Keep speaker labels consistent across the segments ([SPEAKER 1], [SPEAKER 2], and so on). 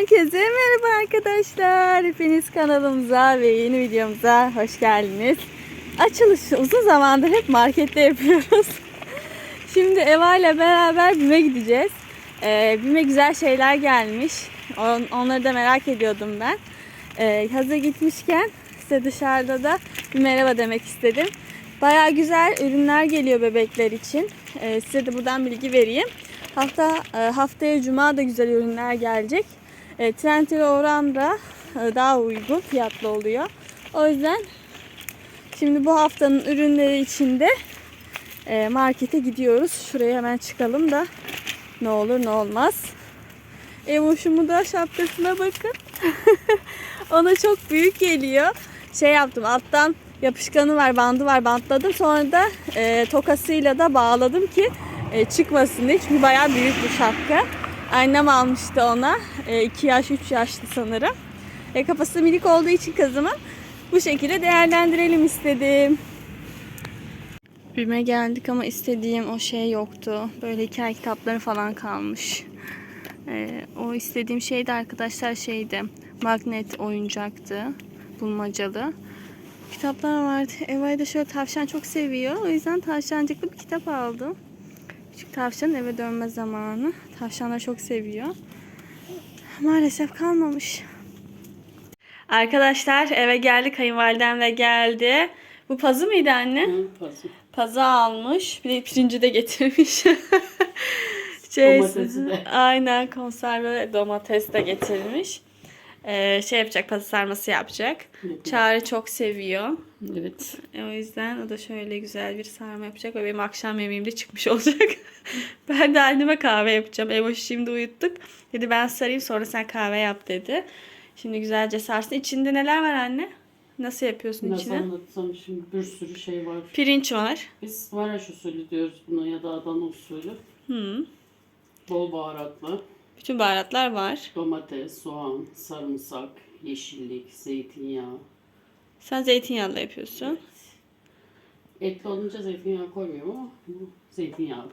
[SPEAKER 1] Herkese merhaba arkadaşlar. Hepiniz kanalımıza ve yeni videomuza hoş geldiniz. Açılışı uzun zamandır hep markette yapıyoruz. Şimdi Eva ile beraber BİM'e gideceğiz. Ee, BİM'e güzel şeyler gelmiş. On- onları da merak ediyordum ben. Ee, hazır gitmişken size dışarıda da bir merhaba demek istedim. Baya güzel ürünler geliyor bebekler için. Ee, size de buradan bilgi vereyim. Hafta e, haftaya cuma da güzel ürünler gelecek. E, Trendyol'a oran da e, daha uygun fiyatlı oluyor. O yüzden şimdi bu haftanın ürünleri içinde e, markete gidiyoruz. Şuraya hemen çıkalım da ne olur ne olmaz. Emoşumu da şapkasına bakın. Ona çok büyük geliyor. Şey yaptım alttan yapışkanı var, bandı var, bantladım. Sonra da e, tokasıyla da bağladım ki e, çıkmasın diye. Çünkü bayağı büyük bu şapka. Annem almıştı ona. 2 yaş, 3 yaşlı sanırım. E, kafası minik olduğu için kızımın bu şekilde değerlendirelim istedim. Bime geldik ama istediğim o şey yoktu. Böyle hikaye kitapları falan kalmış. Ee, o istediğim şey de arkadaşlar şeydi. Magnet oyuncaktı. Bulmacalı. Kitaplar vardı. Eva'yı da şöyle tavşan çok seviyor. O yüzden tavşancıklı bir kitap aldım. Küçük tavşanın eve dönme zamanı. Tavşanlar çok seviyor. Maalesef kalmamış. Arkadaşlar eve geldi. Kayınvalidem de geldi. Bu pazı mıydı anne?
[SPEAKER 2] Hı, pazı.
[SPEAKER 1] Pazı almış. Bir de pirinci de getirmiş. şey,
[SPEAKER 2] Domatesi de.
[SPEAKER 1] Aynen konserve domates de getirmiş. Ee, şey yapacak pazı sarması yapacak. Çağrı çok seviyor.
[SPEAKER 2] Evet.
[SPEAKER 1] E, o yüzden o da şöyle güzel bir sarma yapacak ve benim akşam yemeğim de çıkmış olacak. ben de anneme kahve yapacağım. Evo şimdi uyuttuk. Dedi ben sarayım sonra sen kahve yap dedi. Şimdi güzelce sarsın. İçinde neler var anne? Nasıl yapıyorsun
[SPEAKER 2] Nasıl
[SPEAKER 1] içine?
[SPEAKER 2] anlatsam şimdi bir sürü şey var.
[SPEAKER 1] Pirinç var.
[SPEAKER 2] Biz Maraş usulü diyoruz buna ya da Adana usulü.
[SPEAKER 1] Hı.
[SPEAKER 2] Bol baharatlı.
[SPEAKER 1] Bütün baharatlar var.
[SPEAKER 2] Domates, soğan, sarımsak, yeşillik, zeytinyağı.
[SPEAKER 1] Sen zeytinyağlı yapıyorsun.
[SPEAKER 2] Etli olunca zeytinyağı koymuyorum ama bu zeytinyağı.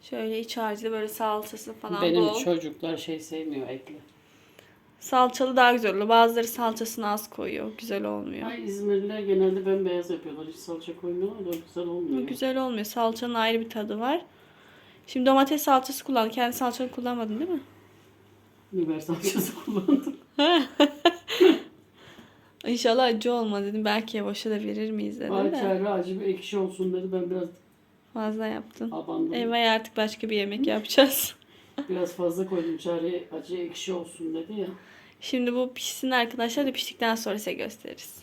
[SPEAKER 1] Şöyle iç harcı böyle salçası falan
[SPEAKER 2] Benim
[SPEAKER 1] bol.
[SPEAKER 2] çocuklar şey sevmiyor etli.
[SPEAKER 1] Salçalı daha güzel oluyor. Bazıları salçasını az koyuyor. Güzel olmuyor.
[SPEAKER 2] Ay, İzmirliler genelde bembeyaz yapıyorlar. Hiç salça koymuyorlar da güzel olmuyor.
[SPEAKER 1] güzel olmuyor. Salçanın ayrı bir tadı var. Şimdi domates salçası kullan. Kendi salçanı kullanmadın değil mi?
[SPEAKER 2] Biber salçası kullandım.
[SPEAKER 1] İnşallah acı olmaz dedim. Belki boşa da verir miyiz dedim
[SPEAKER 2] Ay
[SPEAKER 1] de.
[SPEAKER 2] çare acı bir ekşi olsun dedi. Ben biraz
[SPEAKER 1] Fazla yaptın.
[SPEAKER 2] abandım.
[SPEAKER 1] Eve artık başka bir yemek yapacağız.
[SPEAKER 2] Biraz fazla koydum çare acı ekşi olsun dedi ya.
[SPEAKER 1] Şimdi bu pişsin arkadaşlar da piştikten sonra size gösteririz.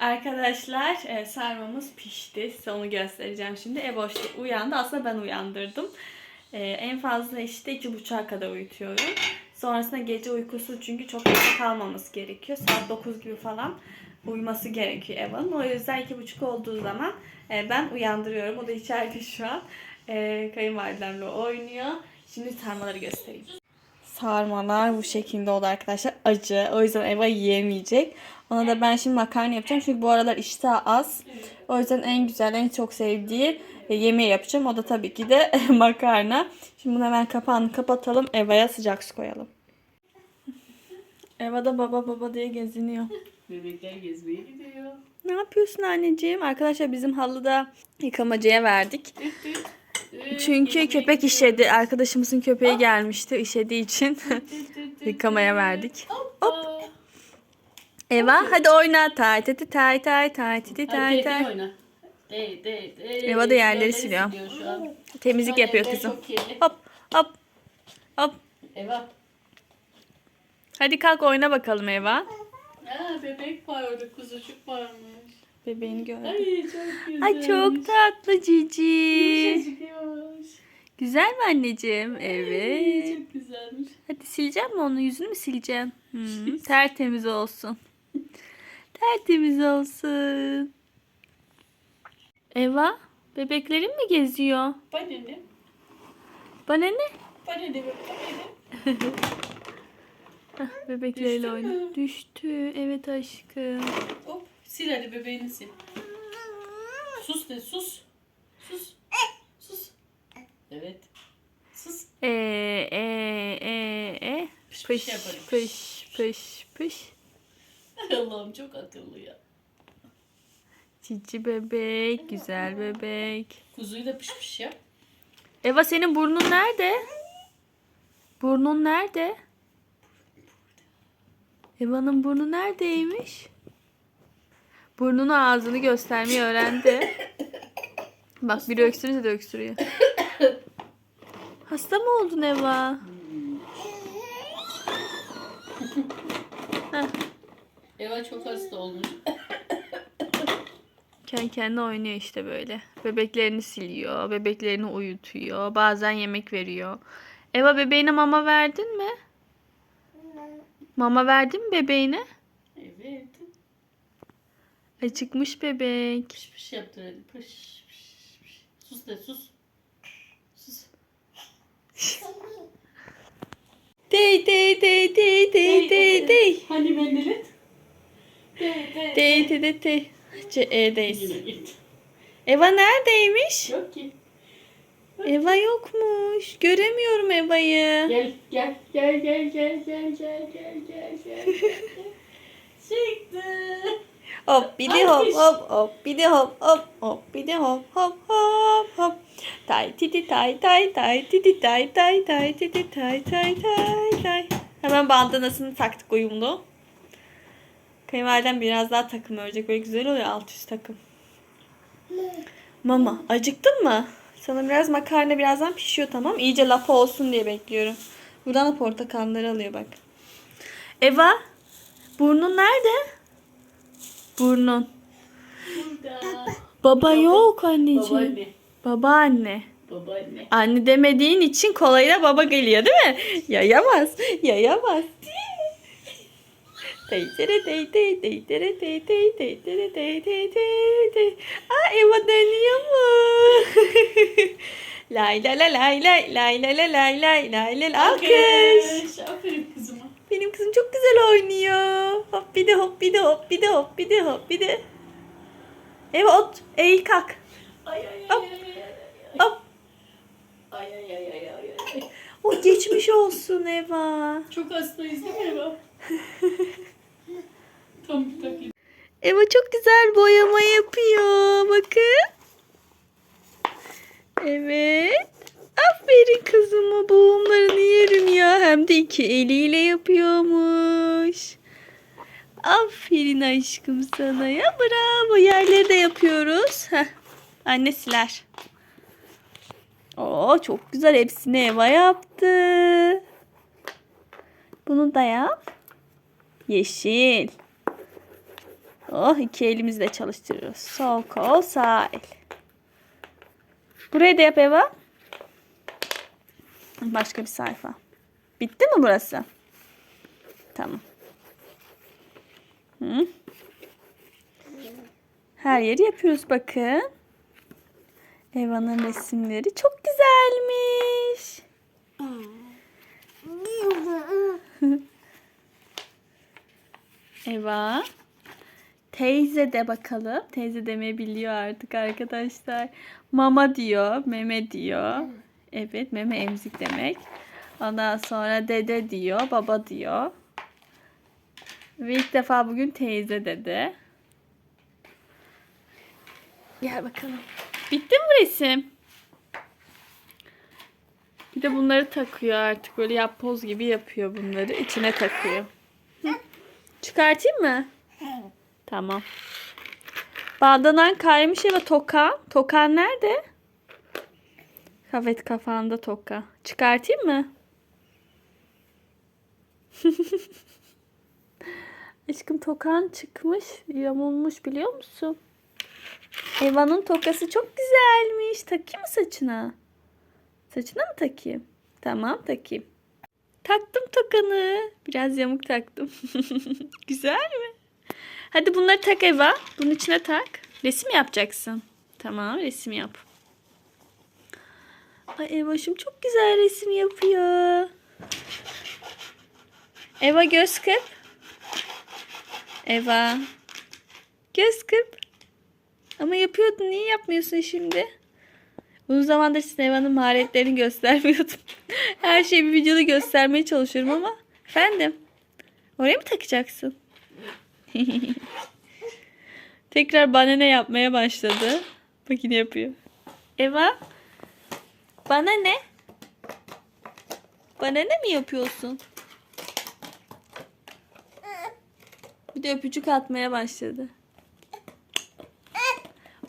[SPEAKER 1] Arkadaşlar e, sarmamız pişti. Size onu göstereceğim şimdi. Eboş uyandı. Aslında ben uyandırdım. E, en fazla işte iki buçuğa kadar uyutuyorum. Sonrasında gece uykusu çünkü çok geç kalmaması gerekiyor. Saat 9 gibi falan uyuması gerekiyor Evan'ın. O yüzden iki buçuk olduğu zaman e, ben uyandırıyorum. O da içeride şu an. E, kayınvalidemle oynuyor. Şimdi sarmaları göstereyim. Sarmalar bu şekilde oldu arkadaşlar. Acı. O yüzden Eva yiyemeyecek. Ona da ben şimdi makarna yapacağım. Çünkü bu aralar iştah az. O yüzden en güzel, en çok sevdiği e, yemeği yapacağım. O da tabii ki de makarna. Şimdi bunu hemen kapağını kapatalım. Eva'ya sıcak su koyalım. Eva da baba baba diye geziniyor.
[SPEAKER 2] Bebekler gezmeye gidiyor.
[SPEAKER 1] Ne yapıyorsun anneciğim? Arkadaşlar bizim halıda yıkamacıya verdik. Çünkü köpek işedi. Arkadaşımızın köpeği gelmişti. işediği için yıkamaya verdik. Hop. Eva hadi oyna. Tay tay tay tay tay tay tay tay. Eva da yerleri siliyor. Temizlik yapıyor kızım. Hop hop hop.
[SPEAKER 2] Eva.
[SPEAKER 1] Hadi kalk oyna bakalım Eva.
[SPEAKER 2] Aa, bebek var orada kuzucuk varmış.
[SPEAKER 1] Bebeğini gördüm.
[SPEAKER 2] Ay çok güzel.
[SPEAKER 1] Ay çok tatlı cici. Güzel mi anneciğim?
[SPEAKER 2] Ay,
[SPEAKER 1] Evet.
[SPEAKER 2] Çok güzelmiş.
[SPEAKER 1] Hadi sileceğim mi onu? Yüzünü mü sileceğim? Hmm, tertemiz olsun. tertemiz olsun. Eva, bebeklerin mi geziyor?
[SPEAKER 2] Bana ne?
[SPEAKER 1] Bana ne?
[SPEAKER 2] Bana ne? Bana ne?
[SPEAKER 1] Bebekleriyle oynuyor. Düştü. Evet aşkım.
[SPEAKER 2] Hop sil hadi bebeğini sil. Sus de sus. Sus. Sus. Evet. Sus.
[SPEAKER 1] E e e e.
[SPEAKER 2] Pış
[SPEAKER 1] Pış
[SPEAKER 2] pış yaparım.
[SPEAKER 1] pış pış pış.
[SPEAKER 2] Allah'ım çok akıllı ya.
[SPEAKER 1] Cici bebek, güzel bebek.
[SPEAKER 2] Kuzuyu da pış pış yap.
[SPEAKER 1] Eva senin burnun nerede? Burnun nerede? Eva'nın burnu neredeymiş? Burnunu ağzını göstermeyi öğrendi. Bak biri öksürünce de öksürüyor. Hasta mı oldun Eva?
[SPEAKER 2] Eva çok hasta olmuş.
[SPEAKER 1] Kendi kendine oynuyor işte böyle. Bebeklerini siliyor, bebeklerini uyutuyor, bazen yemek veriyor. Eva bebeğine mama verdin mi? Mama verdin mi bebeğine?
[SPEAKER 2] Evet.
[SPEAKER 1] Acıkmış bebek.
[SPEAKER 2] Pış pış yaptır hadi. Pış pış pış. Sus de sus. Sus.
[SPEAKER 1] Dey dey dey dey dey dey dey.
[SPEAKER 2] Hani mendelet? De de.
[SPEAKER 1] Dey dey dey dey. C E'deyiz. Eva neredeymiş?
[SPEAKER 2] Yok ki.
[SPEAKER 1] Eva yokmuş. Göremiyorum Eva'yı.
[SPEAKER 2] Gel gel gel gel gel gel gel gel gel gel gel. Çıktı.
[SPEAKER 1] Hop bir de hop hop hop bir de hop hop hop bir de hop hop hop hop. Tay titi tay tay tay titi tay tay tay titi tay tay tay tay. Hemen bandanasını taktık uyumlu. Kayınvaliden biraz daha takım örecek. Böyle güzel oluyor alt üst takım. Mama acıktın mı? Sana biraz makarna birazdan pişiyor tamam. İyice lapa olsun diye bekliyorum. Buradan da portakalları alıyor bak. Eva burnun nerede? Burnun.
[SPEAKER 2] Burada.
[SPEAKER 1] Baba yok anneciğim.
[SPEAKER 2] Babaanne.
[SPEAKER 1] Babaanne.
[SPEAKER 2] Babaanne.
[SPEAKER 1] Anne demediğin için kolayla baba geliyor değil mi? Yayamaz. Yayamaz. Teytere tey tey teytere tey tey teytere tey tey tey tey. Aa Eva dönüyor mu? lay la la lay lay lay la la lay lay lay lay alkış.
[SPEAKER 2] Aferin kızıma.
[SPEAKER 1] Benim kızım çok güzel oynuyor. Hop bir de hop bir de hop bir de hop bir de hop bir de. Eva ot eğil kalk.
[SPEAKER 2] Ay ay ay
[SPEAKER 1] Hop.
[SPEAKER 2] ay ay ay.
[SPEAKER 1] Hop.
[SPEAKER 2] Ay ay ay ay ay.
[SPEAKER 1] O geçmiş olsun Eva.
[SPEAKER 2] Çok hastayız değil mi Eva? Tam bir takayım.
[SPEAKER 1] Eva çok güzel boyama yapıyor. Bakın. Evet. Aferin kızıma. Boğumlarını yerim ya. Hem de iki eliyle yapıyormuş. Aferin aşkım sana ya. Bravo. Yerleri de yapıyoruz. Heh. Anne siler. Oo çok güzel. Hepsini Eva yaptı. Bunu da yap. Yeşil. Oh iki elimizle çalıştırıyoruz. Sol kol sağ el. Burayı da yap Eva. Başka bir sayfa. Bitti mi burası? Tamam. Hı. Her yeri yapıyoruz bakın. Eva'nın resimleri çok güzelmiş. Eva. Teyze de bakalım. Teyze demeyi biliyor artık arkadaşlar. Mama diyor, meme diyor. Evet, meme emzik demek. Ondan sonra dede diyor, baba diyor. Ve ilk defa bugün teyze dedi. Gel bakalım. Bitti mi bu resim? Bir de bunları takıyor artık. Böyle yapboz gibi yapıyor bunları. İçine takıyor. Hı. Çıkartayım mı? Tamam. Bandanan kaymış eve toka. Tokan nerede? Evet kafanda toka. Çıkartayım mı? Aşkım tokan çıkmış. Yamulmuş biliyor musun? Eva'nın tokası çok güzelmiş. Takayım mı saçına? Saçına mı takayım? Tamam takayım. Taktım tokanı. Biraz yamuk taktım. Güzel mi? Hadi bunları tak Eva. Bunun içine tak. Resim yapacaksın. Tamam resim yap. Ay Eva'şım çok güzel resim yapıyor. Eva göz kırp. Eva. Göz kırp. Ama yapıyordun. Niye yapmıyorsun şimdi? Uzun zamandır size Eva'nın maharetlerini göstermiyordum. Her şeyi bir videoda göstermeye çalışıyorum ama. Efendim. Oraya mı takacaksın? Tekrar bana ne yapmaya başladı. Bak yine yapıyor. Eva. Bana ne? Bana ne mi yapıyorsun? Bir de öpücük atmaya başladı.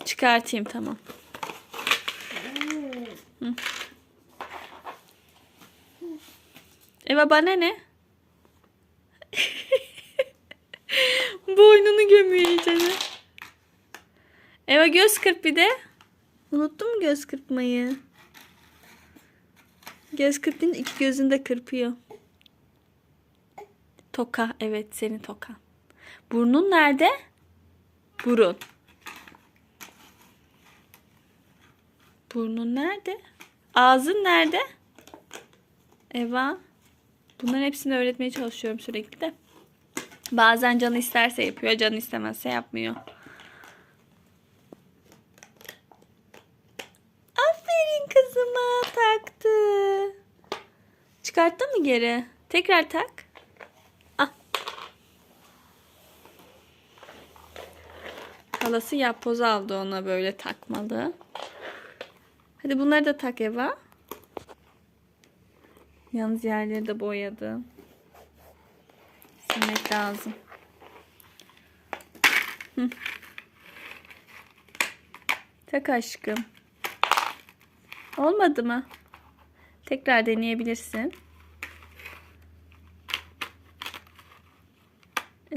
[SPEAKER 1] Çıkartayım tamam. Eva bana ne? Boynunu gömüyor iyicene. Eva göz kırp bir de. Unuttun mu göz kırpmayı? Göz kırpınca iki gözünü de kırpıyor. Toka. Evet senin toka. Burnun nerede? Burun. Burnun nerede? Ağzın nerede? Eva. Bunların hepsini öğretmeye çalışıyorum sürekli de. Bazen canı isterse yapıyor, canı istemezse yapmıyor. Aferin kızıma taktı. Çıkarttın mı geri? Tekrar tak. Ah. Halası yapboz aldı ona böyle takmalı. Hadi bunları da tak Eva. Yalnız yerleri de boyadı. Silmek lazım. Tak aşkım. Olmadı mı? Tekrar deneyebilirsin.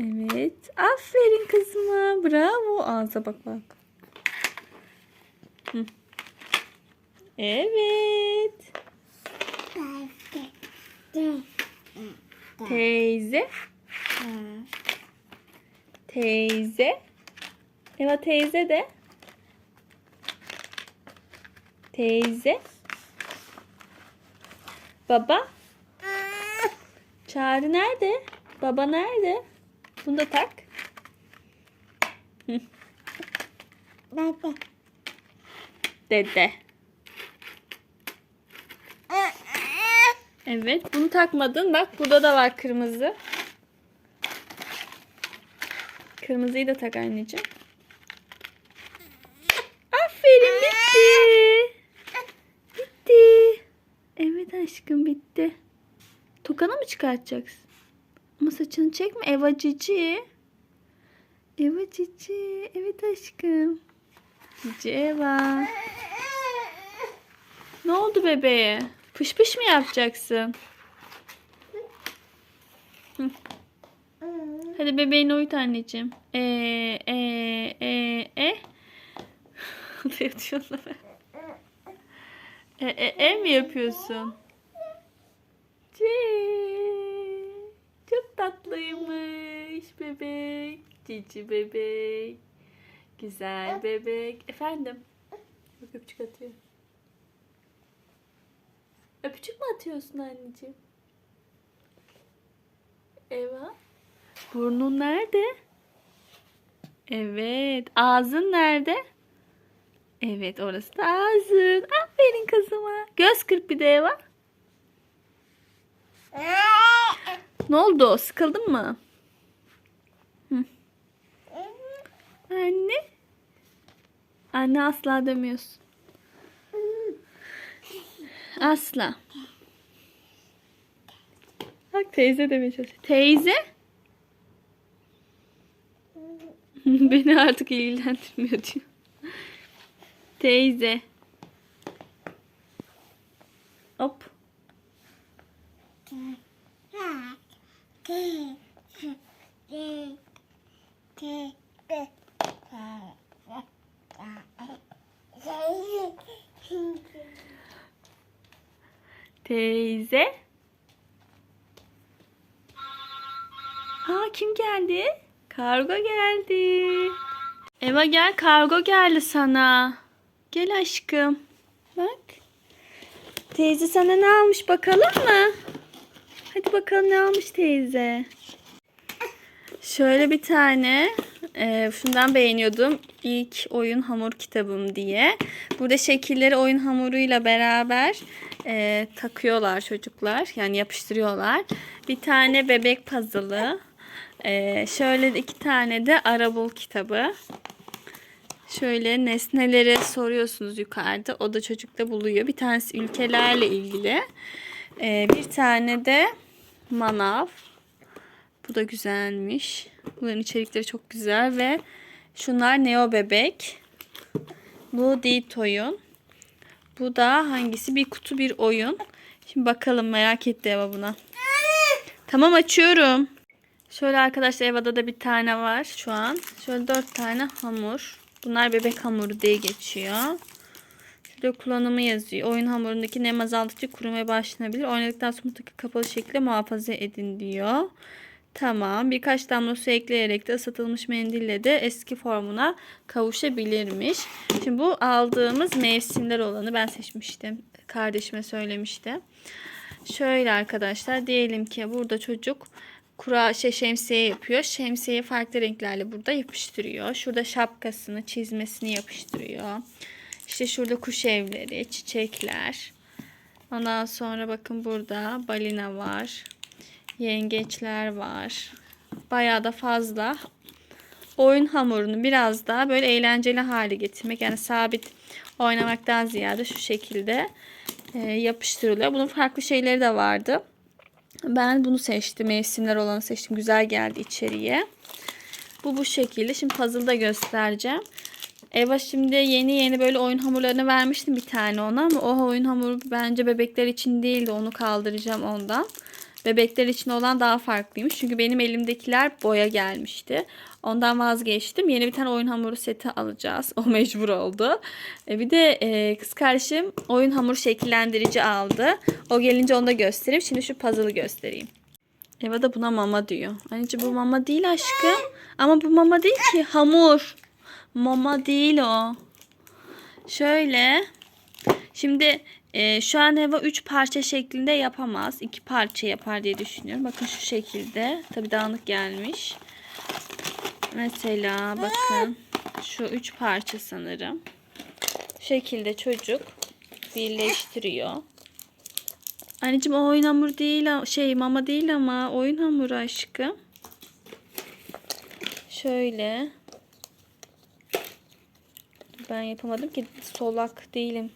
[SPEAKER 1] Evet. Aferin kızıma. Bravo. Ağza bak bak. Evet. Teyze. Teyze. Eva teyze de. Teyze. Baba. Çağrı nerede? Baba nerede? Bunu da tak. Hı. Dede. Evet bunu takmadın. Bak burada da var kırmızı. Kırmızıyı da tak anneciğim. Aferin bitti. Bitti. Evet aşkım bitti. Tokanı mı çıkartacaksın? Ama saçını çekme Eva Cici. Eva Cici. Evet aşkım. Cici Eva. Ne oldu bebeğe? Pış pış mı yapacaksın? Hadi bebeğini uyut anneciğim. E e e e. yatıyorlar. E e e mi yapıyorsun? Bebek. Cici bebek. Güzel bebek. Efendim? Bak öpücük atıyor. Öpücük mü atıyorsun anneciğim? Eva. Burnun nerede? Evet. Ağzın nerede? Evet orası da ağzın. Aferin kızıma. Göz kırp bir de Eva. Ne oldu? Sıkıldın mı? Hı. Anne. Anne asla demiyorsun. Asla. Bak teyze demeye çalışıyor. Teyze? Beni artık ilgilendirmiyor diyor. Teyze. Hop. Teyze. Aa kim geldi? Kargo geldi. Eva gel kargo geldi sana. Gel aşkım. Bak. Teyze sana ne almış bakalım mı? Hadi bakalım ne almış teyze. Şöyle bir tane e, şundan beğeniyordum. İlk oyun hamur kitabım diye. Burada şekilleri oyun hamuruyla beraber e, takıyorlar çocuklar. Yani yapıştırıyorlar. Bir tane bebek puzzle'ı. E, şöyle iki tane de arabul kitabı. Şöyle nesneleri soruyorsunuz yukarıda. O da çocukta buluyor. Bir tanesi ülkelerle ilgili. E, bir tane de manav. Bu da güzelmiş. Bunların içerikleri çok güzel ve şunlar Neo bebek. Bu Deet oyun. Bu da hangisi? Bir kutu bir oyun. Şimdi bakalım merak etti Eva buna. Tamam açıyorum. Şöyle arkadaşlar Eva'da da bir tane var şu an. Şöyle dört tane hamur. Bunlar bebek hamuru diye geçiyor. Şurada kullanımı yazıyor. Oyun hamurundaki nem azaltıcı kurumaya başlanabilir. Oynadıktan sonra mutlaka kapalı şekilde muhafaza edin diyor. Tamam. Birkaç damla su ekleyerek de ısıtılmış mendille de eski formuna kavuşabilirmiş. Şimdi bu aldığımız mevsimler olanı ben seçmiştim. Kardeşime söylemişti. Şöyle arkadaşlar diyelim ki burada çocuk kura şey şemsiye yapıyor. Şemsiyeyi farklı renklerle burada yapıştırıyor. Şurada şapkasını, çizmesini yapıştırıyor. İşte şurada kuş evleri, çiçekler. Ondan sonra bakın burada balina var. Yengeçler var. Bayağı da fazla. Oyun hamurunu biraz daha böyle eğlenceli hale getirmek. Yani sabit oynamaktan ziyade şu şekilde e, yapıştırılıyor. Bunun farklı şeyleri de vardı. Ben bunu seçtim. Mevsimler olanı seçtim. Güzel geldi içeriye. Bu bu şekilde. Şimdi puzzle'da göstereceğim. Eva şimdi yeni yeni böyle oyun hamurlarını vermiştim bir tane ona ama o oyun hamuru bence bebekler için değildi. Onu kaldıracağım ondan. Bebekler için olan daha farklıymış. Çünkü benim elimdekiler boya gelmişti. Ondan vazgeçtim. Yeni bir tane oyun hamuru seti alacağız. O mecbur oldu. E, bir de e, kız kardeşim oyun hamuru şekillendirici aldı. O gelince onu da göstereyim. Şimdi şu puzzle'ı göstereyim. Eva da buna mama diyor. Anneciğim bu mama değil aşkım. Ama bu mama değil ki. Hamur. Mama değil o. Şöyle. Şimdi e, şu an Eva 3 parça şeklinde yapamaz. 2 parça yapar diye düşünüyorum. Bakın şu şekilde. Tabi dağınık gelmiş. Mesela bakın. Şu 3 parça sanırım. Bu şekilde çocuk birleştiriyor. Anneciğim o oyun hamuru değil şey mama değil ama oyun hamuru aşkım. Şöyle. Ben yapamadım ki solak değilim.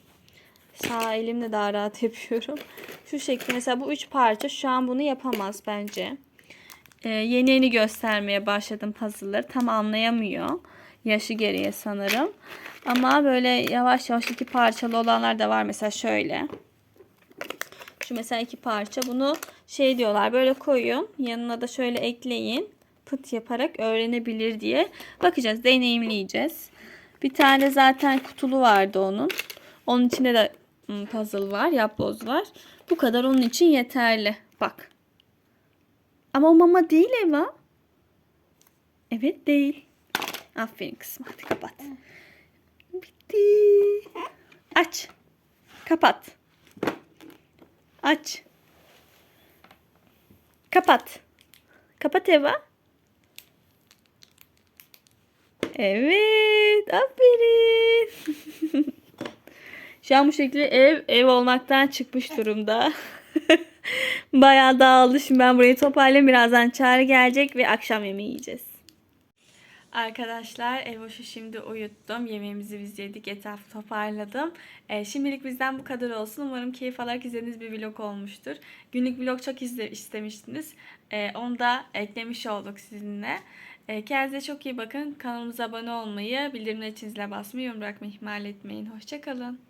[SPEAKER 1] Sağ elimle daha rahat yapıyorum. Şu şekilde mesela bu üç parça şu an bunu yapamaz bence. Ee, yeni yeni göstermeye başladım puzzle'ları. Tam anlayamıyor. Yaşı gereği sanırım. Ama böyle yavaş yavaş iki parçalı olanlar da var. Mesela şöyle. Şu mesela iki parça. Bunu şey diyorlar böyle koyun. Yanına da şöyle ekleyin. Pıt yaparak öğrenebilir diye. Bakacağız. Deneyimleyeceğiz. Bir tane zaten kutulu vardı onun. Onun içinde de puzzle var. Yapboz var. Bu kadar onun için yeterli. Bak. Ama o mama değil Eva. Evet değil. Aferin kızım. Hadi kapat. Bitti. Aç. Kapat. Aç. Kapat. Kapat Eva. Evet. Aferin. Şu an bu şekilde ev ev olmaktan çıkmış durumda. Bayağı dağıldı. Şimdi ben burayı toparlayayım. Birazdan çağrı gelecek ve akşam yemeği yiyeceğiz. Arkadaşlar Evoş'u şimdi uyuttum. Yemeğimizi biz yedik. Etrafı toparladım. Ee, şimdilik bizden bu kadar olsun. Umarım keyif alarak izlediğiniz bir vlog olmuştur. Günlük vlog çok izle, istemiştiniz. Ee, onu da eklemiş olduk sizinle. Ee, kendinize çok iyi bakın. Kanalımıza abone olmayı, bildirimler için zile basmayı, yorum bırakmayı ihmal etmeyin. Hoşçakalın.